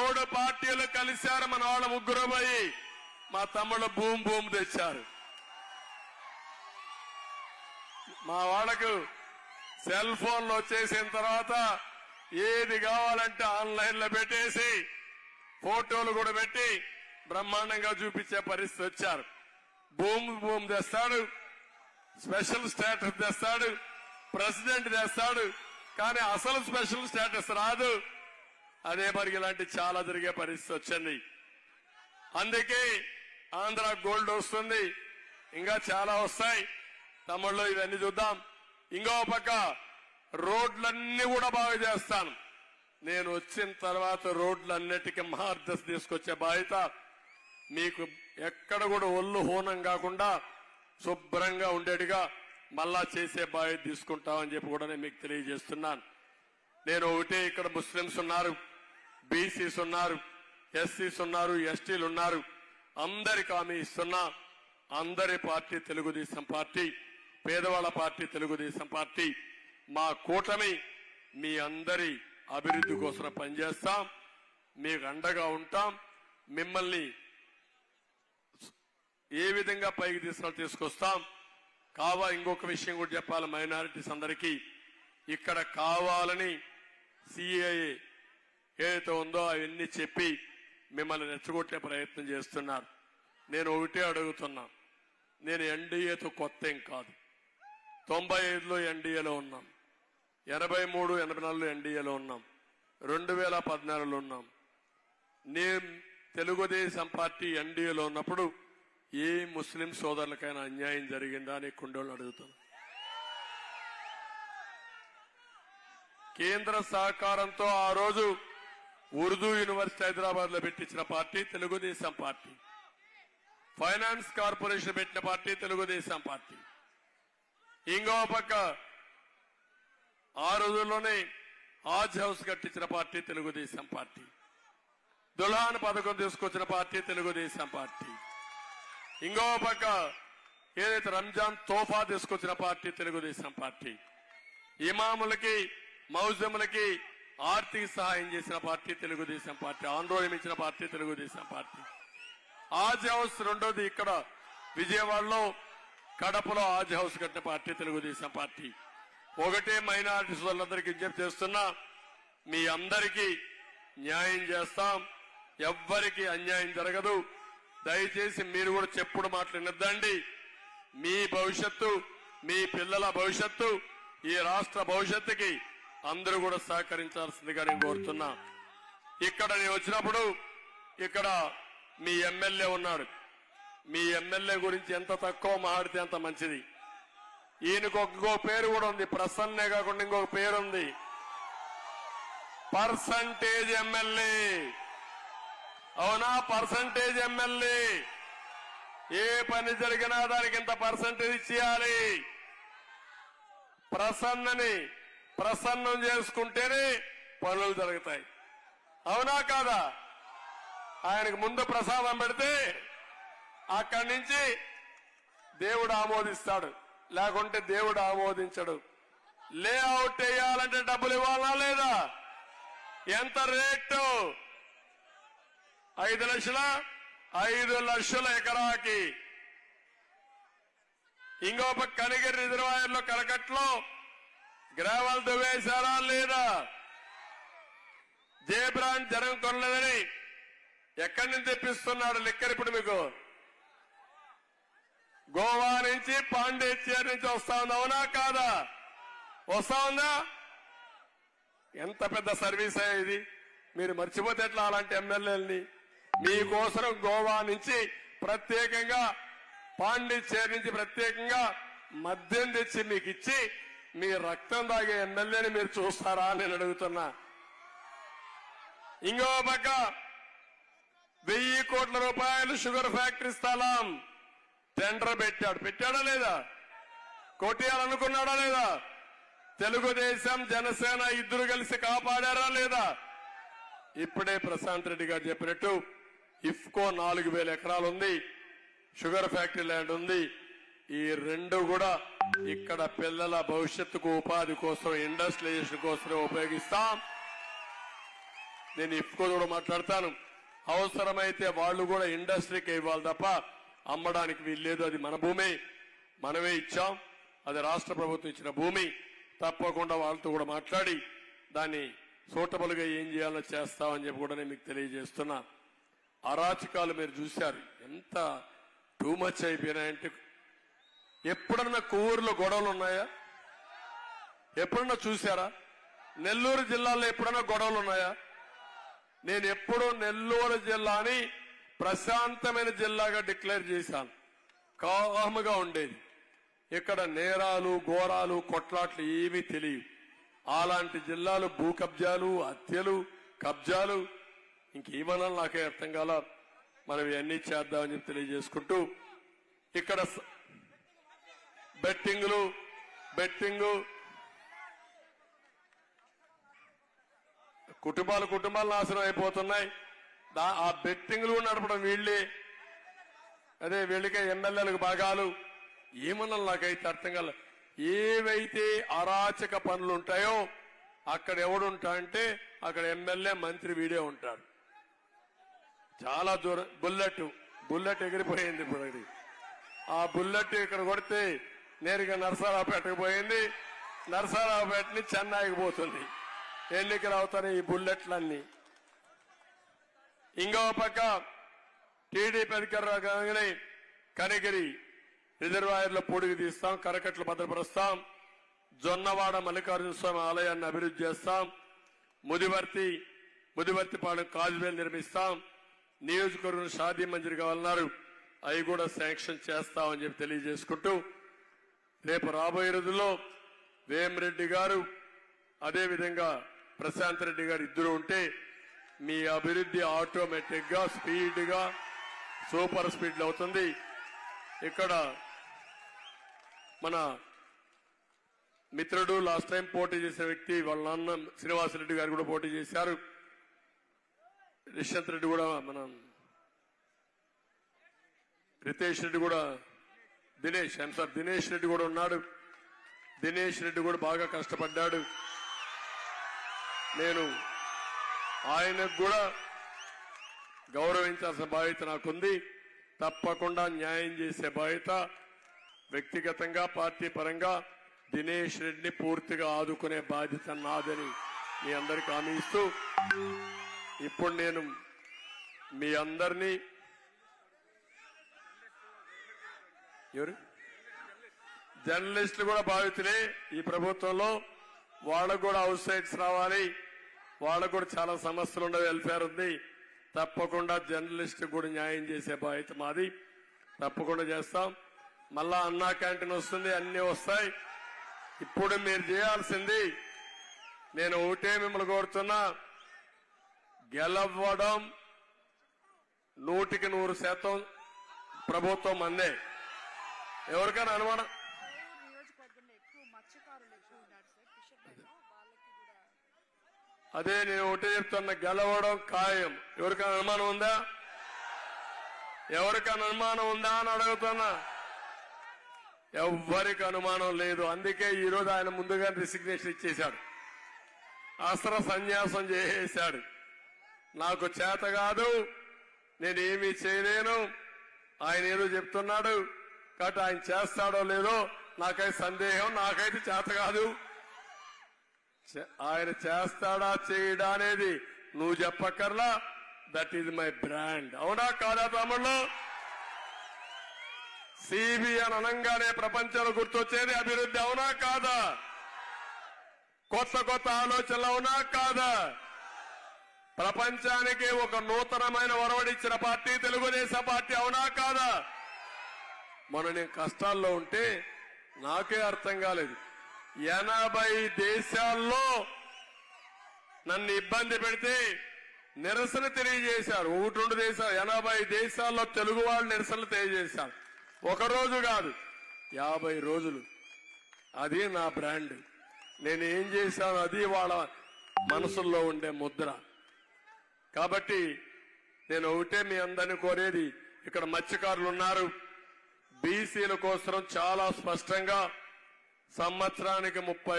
మూడు పార్టీలు కలిశారు మన వాళ్ళ ముగ్గురు పోయి. మా తమ్ముడు భూమి భూమి తెచ్చారు. మా వాళ్ళకు సెల్ ఫోన్లు వచ్చేసిన తర్వాత ఏది కావాలంటే ఆన్లైన్లో పెట్టేసి ఫోటోలు కూడా పెట్టి బ్రహ్మాండంగా చూపించే పరిస్థితి వచ్చారు. భూమి భూమి తెస్తాడు స్పెషల్ స్టేటస్ తెస్తాడు ప్రెసిడెంట్ తెస్తాడు కానీ అసలు స్పెషల్ స్టేటస్ రాదు. అదే మరి ఇలాంటి చాలా జరిగే పరిస్థితి వచ్చింది. అందుకే ఆంధ్ర గోల్డ్ వస్తుంది. ఇంకా చాలా వస్తాయి. తమ్ముళ్ళు ఇవన్నీ చూద్దాం. ఇంకో పక్క రోడ్లన్నీ కూడా బాగా చేస్తాను. నేను వచ్చిన తర్వాత రోడ్లన్నిటికీ మార్గదర్శి తీసుకొచ్చే బాధ్యత మీకు ఎక్కడ కూడా ఒళ్ళు హోనం కాకుండా శుభ్రంగా ఉండేట్టుగా మళ్ళా చేసే బాధ్యత తీసుకుంటామని చెప్పి కూడా నేను మీకు తెలియజేస్తున్నాను. నేను ఒకటే ఇక్కడ ముస్లింస్ ఉన్నారు. బీసీస్ ఉన్నారు ఎస్సీస్ ఉన్నారు ఎస్టీలు ఉన్నారు. అందరికి హామీ ఇస్తున్నా అందరి పార్టీ తెలుగుదేశం పార్టీ పేదవాళ్ళ పార్టీ తెలుగుదేశం పార్టీ. మా కూటమి మీ అందరి అభివృద్ధి కోసం పనిచేస్తాం మీకు అండగా ఉంటాం. మిమ్మల్ని ఏ విధంగా పైకి తీసుకున్నా తీసుకొస్తాం? కావా ఇంకొక విషయం కూడా చెప్పాలి మైనారిటీస్ అందరికీ. ఇక్కడ కావాలని సిఐఏ ఏదైతే ఉందో అవన్నీ చెప్పి మిమ్మల్ని రెచ్చగొట్టే ప్రయత్నం చేస్తున్నారు. నేను ఒకటే అడుగుతున్నా. నేను ఎన్డీఏతో కొత్త ఏం కాదు. తొంభై ఐదులో ఎన్డీఏలో ఉన్నాం. ఎనభై మూడు ఎనభై నాలుగులో ఎన్డీఏలో ఉన్నాం. రెండు వేల పద్నాలుగులో ఉన్నాం. నేను తెలుగుదేశం పార్టీ ఎన్డీఏలో ఉన్నప్పుడు ఏ ముస్లిం సోదరులకైనా అన్యాయం జరిగిందా అని కుండోళ్ళు అడుగుతాను కేంద్ర సహకారంతో ఆ రోజు ఉర్దూ యూనివర్సిటీ హైదరాబాద్లో పెట్టించిన party Telugu Desam party. Finance corporation పెట్టిన పార్టీ తెలుగుదేశం పార్టీ. ఇంకో పక్క ఆ రోజుల్లోనే ఆజ్ హౌస్ కట్టించిన పార్టీ తెలుగుదేశం పార్టీ. దుల్హాన్ పథకం తీసుకొచ్చిన పార్టీ తెలుగుదేశం పార్టీ. ఇంకో పక్క ఏదైతే రంజాన్ తోఫా తీసుకొచ్చిన పార్టీ తెలుగుదేశం పార్టీ. ఇమాములకి మౌజములకి ఆర్థిక సహాయం చేసిన పార్టీ తెలుగుదేశం పార్టీ ఆందోళన ఇచ్చిన party Telugu Desam party. Haj house రెండోది ఇక్కడ విజయవాడలో కడపలో ఆజ్ హౌస్ కట్టిన పార్టీ తెలుగుదేశం పార్టీ. ఒకటే మైనారిటీస్ వాళ్ళందరికీ విజ్ఞప్తి చేస్తున్నా మీ అందరికీ న్యాయం చేస్తాం. ఎవ్వరికి అన్యాయం జరగదు. దయచేసి మీరు కూడా చెప్పుడు మాట్లాడినద్దండి. మీ భవిష్యత్తు మీ పిల్లల భవిష్యత్తు ఈ రాష్ట్ర భవిష్యత్తుకి అందరూ కూడా సహకరించాల్సిందిగా నేను కోరుతున్నా. ఇక్కడ నేను వచ్చినప్పుడు ఇక్కడ మీ ఎమ్మెల్యే ఉన్నాడు. మీ ఎమ్మెల్యే గురించి ఎంత తక్కువ మాట్లాడితే అంత మంచిది. ఈయనకు ఇంకో పేరు కూడా ఉంది. ప్రసన్నే కాకుండా ఇంకొక పేరు ఉంది. Percentage MLA. అవునా? Percentage MLA. ఏ పని జరిగినా దానికి ఇంత పర్సంటేజ్ ఇచ్చేయాలి. ప్రసన్నని ప్రసన్నం చేసుకుంటేనే పనులు జరుగుతాయి. అవునా కాదా? ఆయనకు ముందు ప్రసాదం పెడితే అక్కడి నుంచి దేవుడు ఆమోదిస్తాడు. లేకుంటే దేవుడు ఆమోదించడు. లేఅవుట్ వేయాలంటే డబ్బులు ఇవ్వాలా లేదా? ఎంత రేటు? ఐదు లక్షల? ఐదు లక్షల ఎకరాకి. ఇంకో కనిగిరి రిజర్వాయర్లో కలకట్లో గ్రావల్ దువ్వేశారా లేదా? జయబ్రాండ్ జనం కొనలేదని ఎక్కడి నుంచి తెప్పిస్తున్నాడు లెక్కర్ ఇప్పుడు మీకు? గోవా నుంచి పాండేచేరి నుంచి వస్తా ఉంది అవునా కాదా? వస్తా ఉందా ఎంత పెద్ద సర్వీస్ ఇది? మీరు మర్చిపోతే ఎట్లా అలాంటి ఎమ్మెల్యేలని? మీకోసం గోవా నుంచి ప్రత్యేకంగా పాండిచ్చేరి నుంచి ప్రత్యేకంగా మద్యం తెచ్చి మీకు ఇచ్చి మీ రక్తం తాగే ఎమ్మెల్యేని మీరు చూస్తారా నేను అడుగుతున్నా. ఇంకో పక్క వెయ్యి కోట్ల రూపాయలు షుగర్ ఫ్యాక్టరీ స్థలం టెండర్ పెట్టాడు. పెట్టాడా లేదా? కొట్టేయాలనుకున్నాడా లేదా? తెలుగుదేశం జనసేన ఇద్దరు కలిసి కాపాడారా లేదా? ఇప్పుడే ప్రశాంత్ రెడ్డి గారు చెప్పినట్టు ఇఫ్కో నాలుగు వేల ఎకరాలు ఉంది షుగర్ ఫ్యాక్టరీ ల్యాండ్ ఉంది. ఈ రెండు కూడా ఇక్కడ పిల్లల భవిష్యత్తుకు ఉపాధి కోసం ఇండస్ట్రియలైజేషన్ కోసం ఉపయోగిస్తాం. నేను ఇఫ్కో కూడా మాట్లాడతాను. అవసరమైతే వాళ్ళు కూడా ఇండస్ట్రీకి ఇవ్వాలి తప్ప అమ్మడానికి వీల్లేదు. అది మన భూమి. మనమే ఇచ్చాం. అది రాష్ట్ర ప్రభుత్వం ఇచ్చిన భూమి. తప్పకుండా వాళ్ళతో కూడా మాట్లాడి దాన్ని సూటబుల్గా ఏం చేయాలో చేస్తామని చెప్పి కూడా నేను మీకు తెలియజేస్తున్నా. అరాచకాలు మీరు చూశారు. ఎంత టూ మచ్ అయిపోయినాయంటే ఎప్పుడన్నా కొవ్వూరులో గొడవలు ఉన్నాయా? ఎప్పుడన్నా చూసారా నెల్లూరు జిల్లాలో ఎప్పుడన్నా గొడవలు ఉన్నాయా? నేను ఎప్పుడూ నెల్లూరు జిల్లాని ప్రశాంతమైన జిల్లాగా డిక్లేర్ చేశాను. కాముగా ఉండేది. ఇక్కడ నేరాలు ఘోరాలు కొట్లాట్లు ఏమీ తెలియవు. అలాంటి జిల్లాలు భూ కబ్జాలు హత్యలు కబ్జాలు. ఇంకేమన్నా నాకే అర్థం కాల? మనం ఇవన్నీ చేద్దామని చెప్పి తెలియజేసుకుంటూ ఇక్కడ బెట్టింగులు బెట్టింగు. కుటుంబాలు కుటుంబాలు నాశనం అయిపోతున్నాయి. ఆ బెట్టింగ్లు నడపడం వీళ్ళే. అదే వీళ్ళకే ఎమ్మెల్యేలకు భాగాలు. ఏమన్నా నాకైతే అర్థం కాల. ఏవైతే అరాచక పనులు ఉంటాయో అక్కడ ఎవడుంటా అంటే అక్కడ ఎమ్మెల్యే మంత్రి వీడే ఉంటాడు. చాలా దూరం బుల్లెట్ బుల్లెట్ ఎగిరిపోయింది ఇప్పుడు ఆ బుల్లెట్ ఇక్కడ కొడితే నేరుగా నరసారావుపేటకు పోయింది. నరసారావుపేట నుంచి చెన్నైకి పోతుంది. ఎన్నికలు అవుతాయి ఈ బుల్లెట్లన్నీ. ఇంకో పక్క టీడీపీ అధికారులు కాగానే కనిగిరి రిజర్వాయర్లో పొడిగి తీస్తాం కరకట్లు భద్రపరుస్తాం జొన్నవాడ మల్లికార్జున స్వామి ఆలయాన్ని అభివృద్ధి చేస్తాం ముదివర్తి ముదివర్తిపాడు కాజువేలు నిర్మిస్తాం నియోజకవర్గం షాదీ మంజూరు కావాలన్నారు అవి కూడా శాంక్షన్ చేస్తామని చెప్పి తెలియజేసుకుంటూ రేపు రాబోయే రోజుల్లో వేమరెడ్డి గారు అదేవిధంగా ప్రశాంత్ రెడ్డి గారు ఇద్దరు ఉంటే మీ అభివృద్ధి ఆటోమేటిక్గా స్పీడ్గా సూపర్ స్పీడ్ అవుతుంది. ఇక్కడ మన మిత్రుడు లాస్ట్ టైం పోటీ చేసిన వ్యక్తి వాళ్ళ నాన్న శ్రీనివాసరెడ్డి గారు కూడా పోటీ చేశారు. రిషంత్ రెడ్డి కూడా మన రితేష్ రెడ్డి కూడా దినేష్ ఐమ్ దినేష్ రెడ్డి కూడా ఉన్నాడు. దినేష్ రెడ్డి కూడా బాగా కష్టపడ్డాడు. నేను ఆయనకు కూడా గౌరవించాల్సిన బాధ్యత నాకుంది. తప్పకుండా న్యాయం చేసే బాధ్యత వ్యక్తిగతంగా పార్టీ పరంగా దినేష్ రెడ్డిని పూర్తిగా ఆదుకునే బాధ్యత నాదని మీ అందరికి హామీ ఇస్తూ ఇప్పుడు నేను మీ అందరినీ ఎవరు? జర్నలిస్టులు కూడా బాధితులే ఈ ప్రభుత్వంలో. వాళ్ళకు కూడా హౌస్ సైట్స్ రావాలి. వాళ్ళకు కూడా చాలా సమస్యలు ఉండే వెల్ఫేర్ ఉంది. తప్పకుండా జర్నలిస్ట్ కూడా న్యాయం చేసే బాధ్యత మాది. తప్పకుండా చేస్తాం. మళ్ళా అన్నా క్యాంటీన్ వస్తుంది అన్ని వస్తాయి. ఇప్పుడు మీరు చేయాల్సింది నేను ఒకటే మిమ్మల్ని కోరుతున్నా గెలవడం నూటికి నూరు శాతం ప్రభుత్వం అందే ఎవరికైనా అనుమానం? అదే నేను ఒకటే చెప్తున్నా గెలవడం ఖాయం. ఎవరికైనా అనుమానం ఉందా? ఎవరికైనా అనుమానం ఉందా అని అడుగుతున్నా. ఎవ్వరికి అనుమానం లేదు. అందుకే ఈరోజు ఆయన ముందుగా రిసిగ్నేషన్ ఇచ్చేశాడు. అస్త్ర సన్యాసం చేసేశాడు. నాకు చేత కాదు నేనేమీ చేయలేను. ఆయన ఏదో చెప్తున్నాడు. కాబట్టి ఆయన చేస్తాడో లేదో నాకైతే సందేహం నాకైతే చేత కాదు. ఆయన చేస్తాడా చేయడా అనేది నువ్వు చెప్పక్కర్లా. దట్ ఈజ్ మై బ్రాండ్ అవునా కాదా తమ్ముళ్ళు? సిబిఎన్ అనంగానే ప్రపంచంలో గుర్తొచ్చేది అభివృద్ధి అవునా కాదా? కొత్త కొత్త ఆలోచనలు అవునా కాదా? ప్రపంచానికి ఒక నూతనమైన ఒరవడిచ్చిన పార్టీ తెలుగుదేశం పార్టీ అవునా కాదా? మొన్న నేను కష్టాల్లో ఉంటే నాకే అర్థం కాలేదు. ఎనభై దేశాల్లో నన్ను ఇబ్బంది పెడితే నిరసన తెలియజేశారు. ఒకటి రెండు దేశాలు ఎనభై దేశాల్లో తెలుగు వాళ్ళు నిరసనలు తెలియజేశారు. ఒక రోజు కాదు యాభై రోజులు. అది నా బ్రాండ్. నేను ఏం చేశాను? అది వాళ్ళ మనసుల్లో ఉండే ముద్ర. కాబట్టి నేను ఒకటే మీ అందరిని కోరేది ఇక్కడ మత్స్యకారులు ఉన్నారు. బీసీల కోసం చాలా స్పష్టంగా సంవత్సరానికి ముప్పై